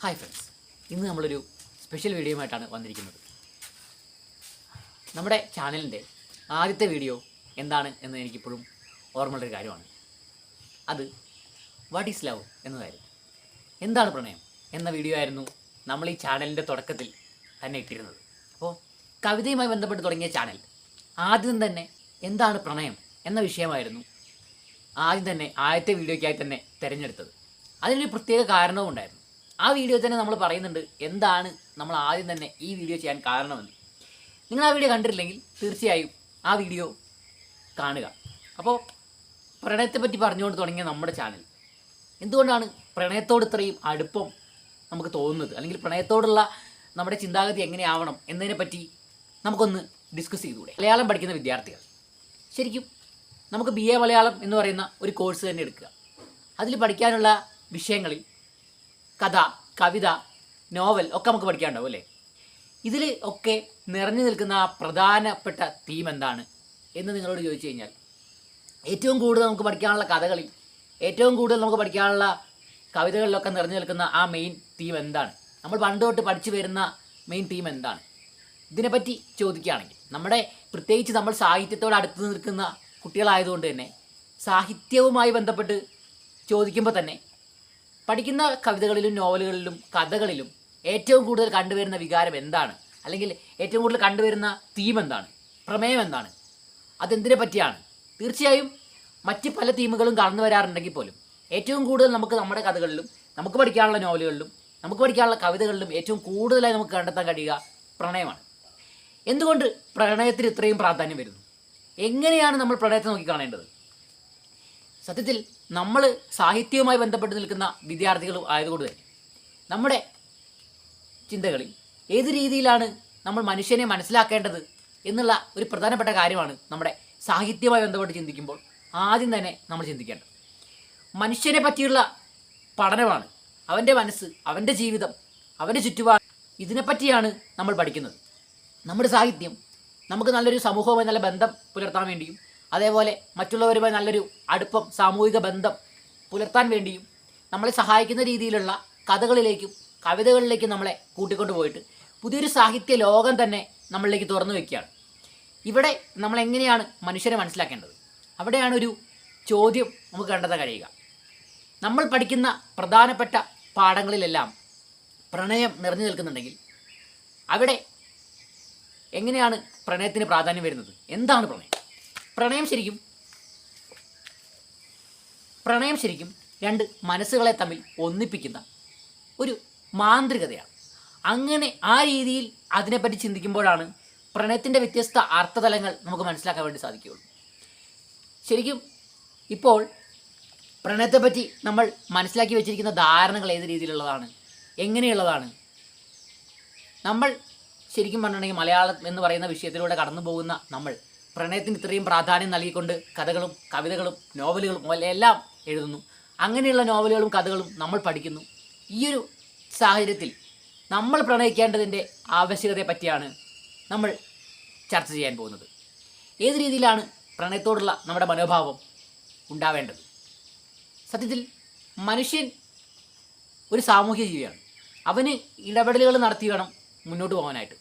Hi friends ഇന്ന് നമ്മളൊരു special വീഡിയോയുമായിട്ടാണ് വന്നിരിക്കുന്നത്. നമ്മുടെ ചാനലിന്റെ ആദ്യത്തെ വീഡിയോ എന്താണ് എന്ന് എനിക്കിപ്പോഴും ഓർമ്മയുള്ളൊരു കാര്യമാണ്. അത് വാട്ട് ഈസ് ലവ് എന്നതായിരുന്നു. എന്താണ് പ്രണയം എന്ന വീഡിയോ ആയിരുന്നു നമ്മൾ ഈ ചാനലിന്റെ തുടക്കത്തിൽ തന്നെ ഇട്ടിരുന്നത്. അപ്പോൾ കവിതയുമായി ബന്ധപ്പെട്ട് തുടങ്ങിയ ചാനൽ ആദ്യം തന്നെ എന്താണ് പ്രണയം എന്ന വിഷയമായിരുന്നു ആദ്യം തന്നെ ആദ്യത്തെ വീഡിയോയ്ക്കായി തന്നെ തിരഞ്ഞെടുത്തത്. അതിനൊരു പ്രത്യേക കാരണവും ഉണ്ടായിരുന്നു ആ വീഡിയോ തന്നെ നമ്മൾ പറയുന്നുണ്ട് എന്താണ് നമ്മൾ ആദ്യം തന്നെ ഈ വീഡിയോ ചെയ്യാൻ കാരണമെന്ന്. നിങ്ങൾ ആ വീഡിയോ കണ്ടിട്ടില്ലെങ്കിൽ തീർച്ചയായും ആ വീഡിയോ കാണുക. അപ്പോൾ പ്രണയത്തെ പറ്റി പറഞ്ഞുകൊണ്ട് തുടങ്ങിയ നമ്മുടെ ചാനൽ. എന്തുകൊണ്ടാണ് പ്രണയത്തോട് ഇത്രയും അടുപ്പം നമുക്ക് തോന്നുന്നത്? അല്ലെങ്കിൽ പ്രണയത്തോടുള്ള നമ്മുടെ ചിന്താഗതി എങ്ങനെയാവണം എന്നതിനെ പറ്റി നമുക്കൊന്ന് ഡിസ്കസ് ചെയ്തുകൂടെ? മലയാളം പഠിക്കുന്ന വിദ്യാർത്ഥികൾ. ശരിക്കും നമുക്ക് ബി എ മലയാളം എന്ന് പറയുന്ന ഒരു കോഴ്സ് തന്നെ എടുക്കുക. അതിൽ പഠിക്കാനുള്ള വിഷയങ്ങളിൽ കഥ കവിത നോവൽ ഒക്കെ നമുക്ക് പഠിക്കാനുണ്ടാവും അല്ലേ? ഇതിൽ ഒക്കെ നിറഞ്ഞു നിൽക്കുന്ന ആ പ്രധാനപ്പെട്ട തീം എന്താണ് എന്ന് നിങ്ങളോട് ചോദിച്ചു കഴിഞ്ഞാൽ ഏറ്റവും കൂടുതൽ നമുക്ക് പഠിക്കാനുള്ള കഥകളിൽ ഏറ്റവും കൂടുതൽ നമുക്ക് പഠിക്കാനുള്ള കവിതകളിലൊക്കെ നിറഞ്ഞു നിൽക്കുന്ന ആ മെയിൻ തീം എന്താണ്? നമ്മൾ പണ്ട് തൊട്ട് പഠിച്ചു വരുന്ന മെയിൻ തീം എന്താണ്? ഇതിനെപ്പറ്റി ചോദിക്കുകയാണെങ്കിൽ നമ്മുടെ പ്രത്യേകിച്ച് നമ്മൾ സാഹിത്യത്തോട് അടുത്ത് നിൽക്കുന്ന കുട്ടികളായതുകൊണ്ട് തന്നെ സാഹിത്യവുമായി ബന്ധപ്പെട്ട് ചോദിക്കുമ്പോൾ തന്നെ പഠിക്കുന്ന കവിതകളിലും നോവലുകളിലും കഥകളിലും ഏറ്റവും കൂടുതൽ കണ്ടുവരുന്ന വികാരം എന്താണ്? അല്ലെങ്കിൽ ഏറ്റവും കൂടുതൽ കണ്ടുവരുന്ന തീം എന്താണ്? പ്രമേയം എന്താണ്? അതെന്തിനെ പറ്റിയാണ്? തീർച്ചയായും മറ്റ് പല തീമുകളും കടന്നു വരാറുണ്ടെങ്കിൽ പോലും ഏറ്റവും കൂടുതൽ നമുക്ക് നമ്മുടെ കഥകളിലും നമുക്ക് പഠിക്കാനുള്ള നോവലുകളിലും നമുക്ക് പഠിക്കാനുള്ള കവിതകളിലും ഏറ്റവും കൂടുതലായി നമുക്ക് കണ്ടെത്താൻ കഴിയുക പ്രണയമാണ്. എന്തുകൊണ്ട് പ്രണയത്തിന് ഇത്രയും പ്രാധാന്യം വരുന്നു? എങ്ങനെയാണ് നമ്മൾ പ്രണയത്തെ നോക്കിക്കാണേണ്ടത് സത്യത്തിൽ നമ്മൾ സാഹിത്യവുമായി ബന്ധപ്പെട്ട് നിൽക്കുന്ന വിദ്യാർത്ഥികളും ആയതുകൊണ്ട് തന്നെ നമ്മുടെ ചിന്തകളിൽ ഏത് രീതിയിലാണ് നമ്മൾ മനുഷ്യനെ മനസ്സിലാക്കേണ്ടത് എന്നുള്ള ഒരു പ്രധാനപ്പെട്ട കാര്യമാണ് നമ്മുടെ സാഹിത്യവുമായി ബന്ധപ്പെട്ട് ചിന്തിക്കുമ്പോൾ ആദ്യം തന്നെ നമ്മൾ ചിന്തിക്കേണ്ടത്. മനുഷ്യനെ പറ്റിയുള്ള പഠനമാണ് അവന്റെ മനസ്സ് അവന്റെ ജീവിതം അവന്റെ ചുറ്റുപാട് ഇതിനെപ്പറ്റിയാണ് നമ്മൾ പഠിക്കുന്നത്. നമ്മുടെ സാഹിത്യം നമുക്ക് നല്ലൊരു സമൂഹവുമായി നല്ല ബന്ധം പുലർത്താൻ വേണ്ടിയും അതേപോലെ മറ്റുള്ളവരുമായി നല്ലൊരു അടുപ്പം സാമൂഹിക ബന്ധം പുലർത്താൻ വേണ്ടിയും നമ്മളെ സഹായിക്കുന്ന രീതിയിലുള്ള കഥകളിലേക്കും കവിതകളിലേക്കും നമ്മളെ കൂട്ടിക്കൊണ്ടു പോയിട്ട് പുതിയൊരു സാഹിത്യ ലോകം തന്നെ നമ്മളിലേക്ക് തുറന്നു വയ്ക്കുകയാണ് ഇവിടെ നമ്മൾ എങ്ങനെയാണ് മനുഷ്യരെ മനസ്സിലാക്കേണ്ടത്? അവിടെയാണ് ഒരു ചോദ്യം നമുക്ക് കണ്ടെത്താൻ കഴിയുക. നമ്മൾ പഠിക്കുന്ന പ്രധാനപ്പെട്ട പാഠങ്ങളിലെല്ലാം പ്രണയം നിറഞ്ഞു നിൽക്കുന്നുണ്ടെങ്കിൽ അവിടെ എങ്ങനെയാണ് പ്രണയത്തിന് പ്രാധാന്യം വരുന്നത്? എന്താണ് പ്രണയം? പ്രണയം ശരിക്കും. പ്രണയം ശരിക്കും രണ്ട് മനസ്സുകളെ തമ്മിൽ ഒന്നിപ്പിക്കുന്ന ഒരു മാന്ത്രികതയാണ്. അങ്ങനെ ആ രീതിയിൽ അതിനെപ്പറ്റി ചിന്തിക്കുമ്പോഴാണ് പ്രണയത്തിന്റെ വ്യത്യസ്ത അർത്ഥതലങ്ങൾ നമുക്ക് മനസ്സിലാക്കാൻ വേണ്ടി സാധിക്കുകയുള്ളൂ. ശരിക്കും ഇപ്പോൾ പ്രണയത്തെപ്പറ്റി നമ്മൾ മനസ്സിലാക്കി വെച്ചിരിക്കുന്ന ധാരണകൾ ഏത് രീതിയിലുള്ളതാണ് എങ്ങനെയുള്ളതാണ്? നമ്മൾ ശരിക്കും പറഞ്ഞിട്ടുണ്ടെങ്കിൽ മലയാളം എന്ന് പറയുന്ന വിഷയത്തിലൂടെ കടന്നു പോകുന്ന നമ്മൾ പ്രണയത്തിന് ഇത്രയും പ്രാധാന്യം നൽകിക്കൊണ്ട് കഥകളും കവിതകളും നോവലുകളും എല്ലാം എഴുതുന്നു. അങ്ങനെയുള്ള നോവലുകളും കഥകളും നമ്മൾ പഠിക്കുന്നു. ഈ ഒരു സാഹചര്യത്തിൽ നമ്മൾ പ്രണയിക്കേണ്ടതിന്റെ ആവശ്യകതയെ പറ്റിയാണ് നമ്മൾ ചർച്ച ചെയ്യാൻ പോകുന്നത്. ഏത് രീതിയിലാണ് പ്രണയത്തോടുള്ള നമ്മുടെ മനോഭാവം ഉണ്ടാവേണ്ടത്? സത്യത്തിൽ മനുഷ്യൻ ഒരു സാമൂഹ്യ ജീവിയാണ്. അവന് ഇടപെടലുകൾ നടത്തി വേണം മുന്നോട്ട് പോകാനായിട്ട്.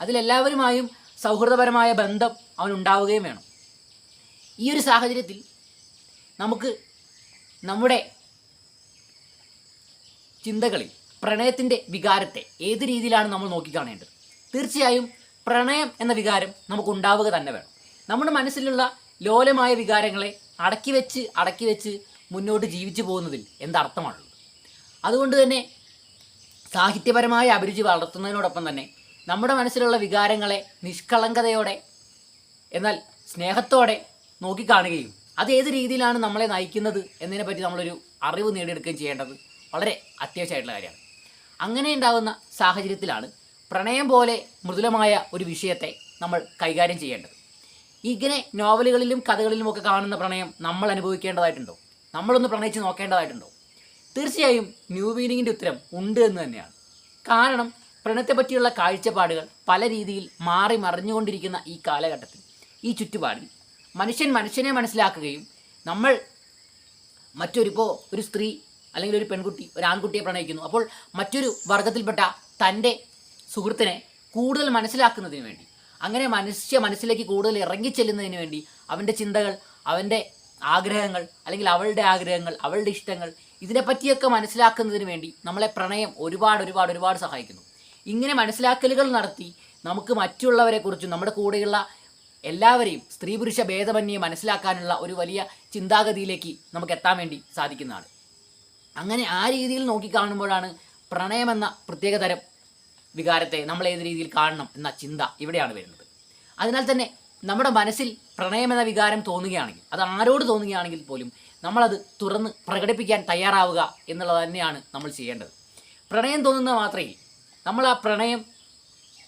അതിലെല്ലാവരുമായും സൗഹൃദപരമായ ബന്ധം അവൻ ഉണ്ടാവുകയും വേണം. ഈ ഒരു സാഹചര്യത്തിൽ നമുക്ക് നമ്മുടെ ചിന്തകളിൽ പ്രണയത്തിന്റെ വികാരത്തെ ഏത് രീതിയിലാണ് നമ്മൾ നോക്കിക്കാണേണ്ടത് തീർച്ചയായും പ്രണയം എന്ന വികാരം നമുക്ക് ഉണ്ടാവുക തന്നെ വേണം. നമ്മുടെ മനസ്സിലുള്ള ലോലമായ വികാരങ്ങളെ അടക്കി വെച്ച് അടക്കി വെച്ച് മുന്നോട്ട് ജീവിച്ചു പോകുന്നതിൽ എന്തർത്ഥമാണുള്ളത്? അതുകൊണ്ട് തന്നെ സാഹിത്യപരമായ അഭിരുചി വളർത്തുന്നതിനോടൊപ്പം തന്നെ നമ്മുടെ മനസ്സിലുള്ള വികാരങ്ങളെ നിഷ്കളങ്കതയോടെ എന്നാൽ സ്നേഹത്തോടെ നോക്കിക്കാണുകയും അത് ഏത് രീതിയിലാണ് നമ്മളെ നയിക്കുന്നത് എന്നതിനെ പറ്റി നമ്മളൊരു അറിവ് നേടിയെടുക്കുകയും ചെയ്യേണ്ടത് വളരെ അത്യാവശ്യമായിട്ടുള്ള കാര്യമാണ്. അങ്ങനെ ഉണ്ടാകുന്ന സാഹചര്യത്തിലാണ് പ്രണയം പോലെ മൃദുലമായ ഒരു വിഷയത്തെ നമ്മൾ കൈകാര്യം ചെയ്യേണ്ടത്. ഇങ്ങനെ നോവലുകളിലും കഥകളിലുമൊക്കെ കാണുന്ന പ്രണയം നമ്മൾ അനുഭവിക്കേണ്ടതായിട്ടുണ്ടോ? നമ്മളൊന്ന് പ്രണയിച്ച് നോക്കേണ്ടതായിട്ടുണ്ടോ? തീർച്ചയായും ന്യൂ മീനിങ്ങിന്റെ ഉത്തരം ഉണ്ട് എന്ന് തന്നെയാണ്. കാരണം പ്രണയത്തെ പറ്റിയുള്ള കാഴ്ചപ്പാടുകൾ പല രീതിയിൽ മാറി മറിഞ്ഞുകൊണ്ടിരിക്കുന്ന ഈ കാലഘട്ടത്തിൽ ഈ ചുറ്റുപാടിൽ. മനുഷ്യൻ മനുഷ്യനെ മനസ്സിലാക്കുകയും നമ്മൾ മറ്റൊരിപ്പോൾ ഒരു സ്ത്രീ അല്ലെങ്കിൽ ഒരു പെൺകുട്ടി ഒരു ആൺകുട്ടിയെ പ്രണയിക്കുന്നു. അപ്പോൾ മറ്റൊരു വർഗത്തിൽപ്പെട്ട തന്റെ സുഹൃത്തിനെ കൂടുതൽ മനസ്സിലാക്കുന്നതിന് വേണ്ടി അങ്ങനെ മനുഷ്യ മനസ്സിലേക്ക് കൂടുതൽ ഇറങ്ങിച്ചെല്ലുന്നതിന് വേണ്ടി അവന്റെ ചിന്തകൾ അവന്റെ ആഗ്രഹങ്ങൾ അല്ലെങ്കിൽ അവളുടെ ആഗ്രഹങ്ങൾ അവളുടെ ഇഷ്ടങ്ങൾ ഇതിനെപ്പറ്റിയൊക്കെ മനസ്സിലാക്കുന്നതിന് വേണ്ടി നമ്മളെ പ്രണയം ഒരുപാട് ഒരുപാട് ഒരുപാട് സഹായിക്കുന്നു. ഇങ്ങനെ മനസ്സിലാക്കലുകൾ നടത്തി നമുക്ക് മറ്റുള്ളവരെക്കുറിച്ചും നമ്മുടെ കൂടെയുള്ള എല്ലാവരെയും സ്ത്രീ പുരുഷ ഭേദമന്യെ മനസ്സിലാക്കാനുള്ള ഒരു വലിയ ചിന്താഗതിയിലേക്ക് നമുക്ക് എത്താൻ വേണ്ടി സാധിക്കുന്നതാണ്. അങ്ങനെ ആ രീതിയിൽ നോക്കിക്കാണുമ്പോഴാണ് പ്രണയമെന്ന പ്രത്യേകതരം വികാരത്തെ നമ്മൾ ഏത് രീതിയിൽ കാണണം എന്ന ചിന്ത ഇവിടെയാണ് വരുന്നത്. അതിനാൽ തന്നെ നമ്മുടെ മനസ്സിൽ പ്രണയമെന്ന വികാരം തോന്നുകയാണെങ്കിൽ അത് ആരോട് തോന്നുകയാണെങ്കിൽ പോലും നമ്മളത് തുറന്ന് പ്രകടിപ്പിക്കാൻ തയ്യാറാവുക എന്നുള്ളത് തന്നെയാണ് നമ്മൾ ചെയ്യേണ്ടത്. പ്രണയം തോന്നുന്ന മാത്രമേ നമ്മൾ ആ പ്രണയം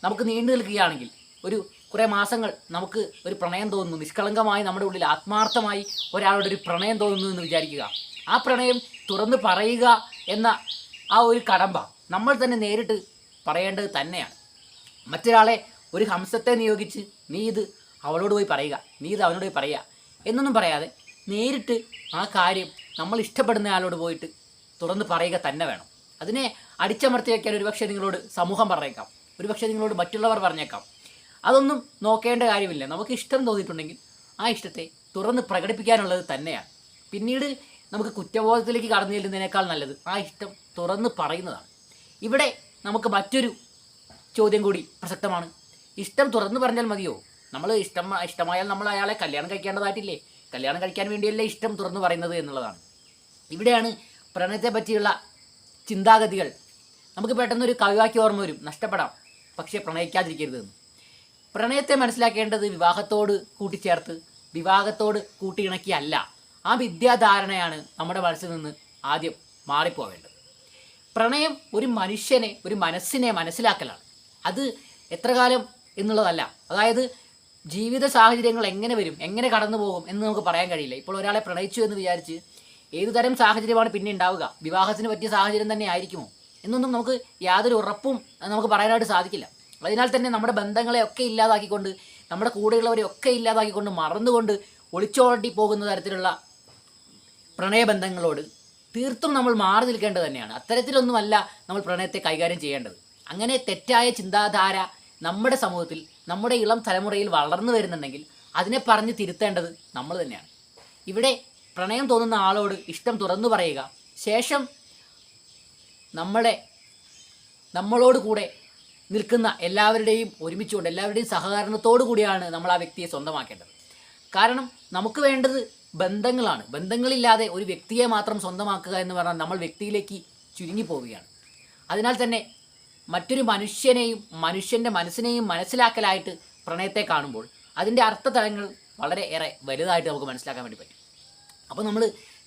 നമുക്ക് നീണ്ടു നിൽക്കുകയാണെങ്കിൽ ഒരു കുറേ മാസങ്ങൾ നമുക്ക് ഒരു പ്രണയം തോന്നുന്നു. നിഷ്കളങ്കമായി നമ്മുടെ ഉള്ളിൽ ആത്മാർത്ഥമായി ഒരാളുടെ ഒരു പ്രണയം തോന്നുന്നു എന്ന് വിചാരിക്കുക. ആ പ്രണയം തുറന്ന് പറയുക എന്ന ആ ഒരു കടമ്പ നമ്മൾ തന്നെ നേരിട്ട് പറയേണ്ടത് തന്നെയാണ്. മറ്റൊരാളെ ഒരു ഹംസത്തെ നിയോഗിച്ച് നീ ഇത് അവളോട് പോയി പറയുക നീ ഇത് അവനോട് പോയി പറയുക എന്നൊന്നും പറയാതെ നേരിട്ട് ആ കാര്യം നമ്മൾ ഇഷ്ടപ്പെടുന്ന ആളോട് പോയിട്ട് തുറന്ന് പറയുക തന്നെ വേണം. അതിനെ അടിച്ചമർത്തി വയ്ക്കാൻ ഒരുപക്ഷെ നിങ്ങളോട് സമൂഹം പറഞ്ഞേക്കാം. ഒരുപക്ഷെ നിങ്ങളോട് മറ്റുള്ളവർ പറഞ്ഞേക്കാം. അതൊന്നും നോക്കേണ്ട കാര്യമില്ല. നമുക്ക് ഇഷ്ടം തോന്നിയിട്ടുണ്ടെങ്കിൽ ആ ഇഷ്ടത്തെ തുറന്ന് പ്രകടിപ്പിക്കാനുള്ളത് തന്നെയാണ്. പിന്നീട് നമുക്ക് കുറ്റബോധത്തിലേക്ക് കടന്നു ചെല്ലുന്നതിനേക്കാൾ നല്ലത് ആ ഇഷ്ടം തുറന്ന് പറയുന്നതാണ്. ഇവിടെ നമുക്ക് മറ്റൊരു ചോദ്യം കൂടി പ്രസക്തമാണ്. ഇഷ്ടം തുറന്നു പറഞ്ഞാൽ മതിയോ? നമ്മൾ ഇഷ്ടം ഇഷ്ടമായാൽ നമ്മൾ അയാളെ കല്യാണം കഴിക്കേണ്ടതായിട്ടില്ലേ? കല്യാണം കഴിക്കാൻ വേണ്ടിയല്ലേ ഇഷ്ടം തുറന്നു പറയുന്നത് എന്നുള്ളതാണ്. ഇവിടെയാണ് പ്രണയത്തെ പറ്റിയുള്ള ചിന്താഗതികൾ. നമുക്ക് പെട്ടെന്ന് ഒരു കവിവാക്കി ഓർമ്മ വരും. നഷ്ടപ്പെടാം. പക്ഷേ പ്രണയിക്കാതിരിക്കരുത് പ്രണയത്തെ മനസ്സിലാക്കേണ്ടത് വിവാഹത്തോട് കൂട്ടിച്ചേർത്ത് വിവാഹത്തോട് കൂട്ടിയിണക്കിയല്ല. ആ വിദ്യാധാരണയാണ് നമ്മുടെ മനസ്സിൽ നിന്ന് ആദ്യം മാറിപ്പോവേണ്ടത്. പ്രണയം ഒരു മനുഷ്യനെ ഒരു മനസ്സിനെ മനസ്സിലാക്കലാണ്. അത് എത്ര കാലം എന്നുള്ളതല്ല. അതായത് ജീവിത സാഹചര്യങ്ങൾ എങ്ങനെ വരും എങ്ങനെ കടന്നു പോകും എന്ന് നമുക്ക് പറയാൻ കഴിയില്ല. ഇപ്പോൾ ഒരാളെ പ്രണയിച്ചു എന്ന് വിചാരിച്ച് ഏതു തരം സാഹചര്യമാണ് പിന്നെ ഉണ്ടാവുക? വിവാഹത്തിന് പറ്റിയ സാഹചര്യം തന്നെ ആയിരിക്കുമോ? എന്നൊന്നും നമുക്ക് യാതൊരു ഉറപ്പും നമുക്ക് പറയാനായിട്ട് സാധിക്കില്ല. അതിനാൽ തന്നെ നമ്മുടെ ബന്ധങ്ങളെ ഒക്കെ ഇല്ലാതാക്കിക്കൊണ്ട് നമ്മുടെ കൂടെയുള്ളവരെ ഒക്കെ ഇല്ലാതാക്കിക്കൊണ്ട് മറന്നുകൊണ്ട് ഒളിച്ചോടി പോകുന്ന തരത്തിലുള്ള പ്രണയബന്ധങ്ങളോട് തീർത്തും നമ്മൾ മാറി നിൽക്കേണ്ടത് തന്നെയാണ്. അത്തരത്തിലൊന്നുമല്ല നമ്മൾ പ്രണയത്തെ കൈകാര്യം ചെയ്യേണ്ടത്. അങ്ങനെ തെറ്റായ ചിന്താധാര നമ്മുടെ സമൂഹത്തിൽ നമ്മുടെ ഇളം തലമുറയിൽ വളർന്നു വരുന്നുണ്ടെങ്കിൽ അതിനെ പറഞ്ഞ് തിരുത്തേണ്ടത് നമ്മൾ തന്നെയാണ്. ഇവിടെ പ്രണയം തോന്നുന്ന ആളോട് ഇഷ്ടം തുറന്നു പറയുക. ശേഷം നമ്മളെ നമ്മളോട് കൂടെ നിൽക്കുന്ന എല്ലാവരുടെയും ഒരുമിച്ചുകൊണ്ട് എല്ലാവരുടെയും സഹകരണത്തോടു കൂടിയാണ് നമ്മൾ ആ വ്യക്തിയെ സ്വന്തമാക്കേണ്ടത്. കാരണം നമുക്ക് വേണ്ടത് ബന്ധങ്ങളാണ്. ബന്ധങ്ങളില്ലാതെ ഒരു വ്യക്തിയെ മാത്രം സ്വന്തമാക്കുക എന്ന് പറഞ്ഞാൽ നമ്മൾ വ്യക്തിയിലേക്ക് ചുരുങ്ങി പോവുകയാണ്. അതിനാൽ തന്നെ മറ്റൊരു മനുഷ്യനെയും മനുഷ്യന്റെ മനസ്സിനെയും മനസ്സിലാക്കലായിട്ട് പ്രണയത്തെ കാണുമ്പോൾ അതിന്റെ അർത്ഥതലങ്ങൾ വളരെ ഏറെ വലുതായിട്ട് നമുക്ക് മനസ്സിലാക്കാൻ വേണ്ടി പറ്റും. അപ്പോൾ നമ്മൾ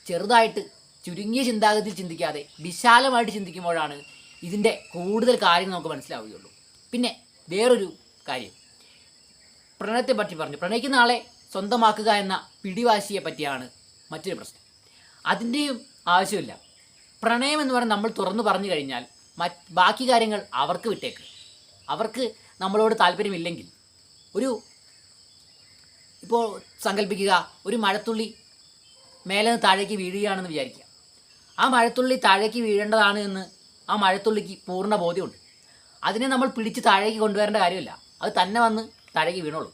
ചെറുതായിട്ട് ചുരുങ്ങിയ ചിന്താഗതിയിൽ ചിന്തിക്കാതെ വിശാലമായിട്ട് ചിന്തിക്കുമ്പോഴാണ് ഇതിന്റെ കൂടുതൽ കാര്യങ്ങൾ നമുക്ക് മനസ്സിലാവുകയുള്ളൂ. പിന്നെ വേറൊരു കാര്യം. പ്രണയത്തെ പറ്റി പറഞ്ഞു. പ്രണയിക്കുന്ന ആളെ സ്വന്തമാക്കുക എന്ന പിടിവാശിയെ പറ്റിയാണ് മറ്റൊരു പ്രശ്നം. അതിന്റെയും ആവശ്യമില്ല. പ്രണയം എന്ന് പറഞ്ഞാൽ നമ്മൾ തുറന്നു പറഞ്ഞു കഴിഞ്ഞാൽ മറ്റ് ബാക്കി കാര്യങ്ങൾ അവർക്ക് വിട്ടേക്ക്. അവർക്ക് നമ്മളോട് താല്പര്യമില്ലെങ്കിൽ ഒരു ഇപ്പോൾ സങ്കല്പിക്കുക ഒരു മഴത്തുള്ളി മേലെ നിന്ന് താഴേക്ക് വീഴുകയാണെന്ന് വിചാരിക്കുക. ആ മഴത്തുള്ളി താഴേക്ക് വീഴേണ്ടതാണ് എന്ന് ആ മഴത്തുള്ളിക്ക് പൂർണ ബോധ്യമുണ്ട്. അതിനെ നമ്മൾ പിടിച്ച് താഴേക്ക് കൊണ്ടുവരേണ്ട കാര്യമില്ല. അത് തന്നെ വന്ന് താഴേക്ക് വീണോളും.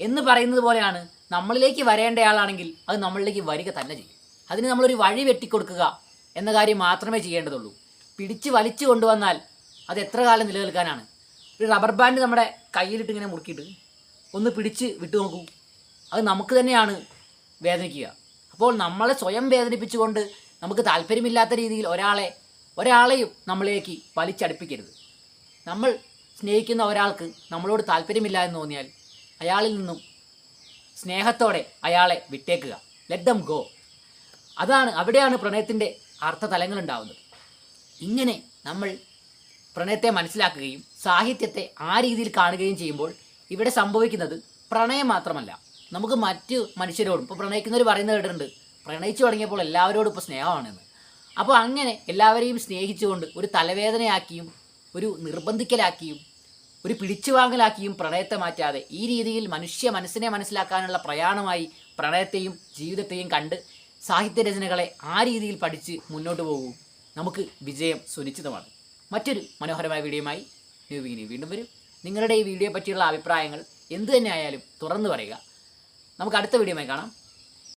എന്ന് പറയുന്നത് പോലെയാണ് നമ്മളിലേക്ക് വരേണ്ടയാളാണെങ്കിൽ അത് നമ്മളിലേക്ക് വരിക തന്നെ ചെയ്യും. അതിന് നമ്മളൊരു വഴി വെട്ടിക്കൊടുക്കുക എന്ന കാര്യം മാത്രമേ ചെയ്യേണ്ടതുള്ളൂ. പിടിച്ച് വലിച്ചു കൊണ്ടുവന്നാൽ അത് എത്ര കാലം നിലനിൽക്കാനാണ്? ഒരു റബ്ബർ ബാൻഡ് നമ്മുടെ കയ്യിലിട്ട് ഇങ്ങനെ മുറുക്കിയിട്ട് ഒന്ന് പിടിച്ച് വിട്ടു നോക്കൂ. അത് നമുക്ക് തന്നെയാണ് വേദനിക്കുക. അപ്പോൾ നമ്മളെ സ്വയം വേദനിപ്പിച്ചുകൊണ്ട് നമുക്ക് താല്പര്യമില്ലാത്ത രീതിയിൽ ഒരാളെ ഒരാളെയും നമ്മളിലേക്ക് വലിച്ചടുപ്പിക്കരുത്. നമ്മൾ സ്നേഹിക്കുന്ന ഒരാൾക്ക് നമ്മളോട് താല്പര്യമില്ല എന്ന് തോന്നിയാൽ അയാളിൽ നിന്നും സ്നേഹത്തോടെ അയാളെ വിട്ടേക്കുക. ലെറ്റ് ദം ഗോ അതാണ് അവിടെയാണ് പ്രണയത്തിന്റെ അർത്ഥതലങ്ങൾ ഉണ്ടാവുന്നത് ഇങ്ങനെ നമ്മൾ പ്രണയത്തെ മനസ്സിലാക്കുകയും സാഹിത്യത്തെ ആ രീതിയിൽ കാണുകയും ചെയ്യുമ്പോൾ ഇവിടെ സംഭവിക്കുന്നത് പ്രണയം മാത്രമല്ല. നമുക്ക് മറ്റ് മനുഷ്യരോടും ഇപ്പോൾ പ്രണയിക്കുന്നവർ പറയുന്നത് കേട്ടിട്ടുണ്ട്. പ്രണയിച്ചു തുടങ്ങിയപ്പോൾ എല്ലാവരോടും ഇപ്പോൾ സ്നേഹമാണെന്ന്. അപ്പോൾ അങ്ങനെ എല്ലാവരെയും സ്നേഹിച്ചുകൊണ്ട് ഒരു തലവേദനയാക്കിയും ഒരു നിർബന്ധിക്കലാക്കിയും ഒരു പിടിച്ചുവാങ്ങലാക്കിയും പ്രണയത്തെ മാറ്റാതെ ഈ രീതിയിൽ മനുഷ്യ മനസ്സിനെ മനസ്സിലാക്കാനുള്ള പ്രയാണമായി പ്രണയത്തെയും ജീവിതത്തെയും കണ്ട് സാഹിത്യരചനകളെ ആ രീതിയിൽ പഠിച്ച് മുന്നോട്ട് പോകൂ നമുക്ക് വിജയം സുനിശ്ചിതമാണ്. മറ്റൊരു മനോഹരമായ വീഡിയോയുമായി ന്യൂ വീണ്ടും വരും. നിങ്ങളുടെ ഈ വീഡിയോ പറ്റിയുള്ള അഭിപ്രായങ്ങൾ എന്തു തന്നെ ആയാലും തുറന്നു പറയുക. നമുക്ക് അടുത്ത വീഡിയോയുമായി കാണാം.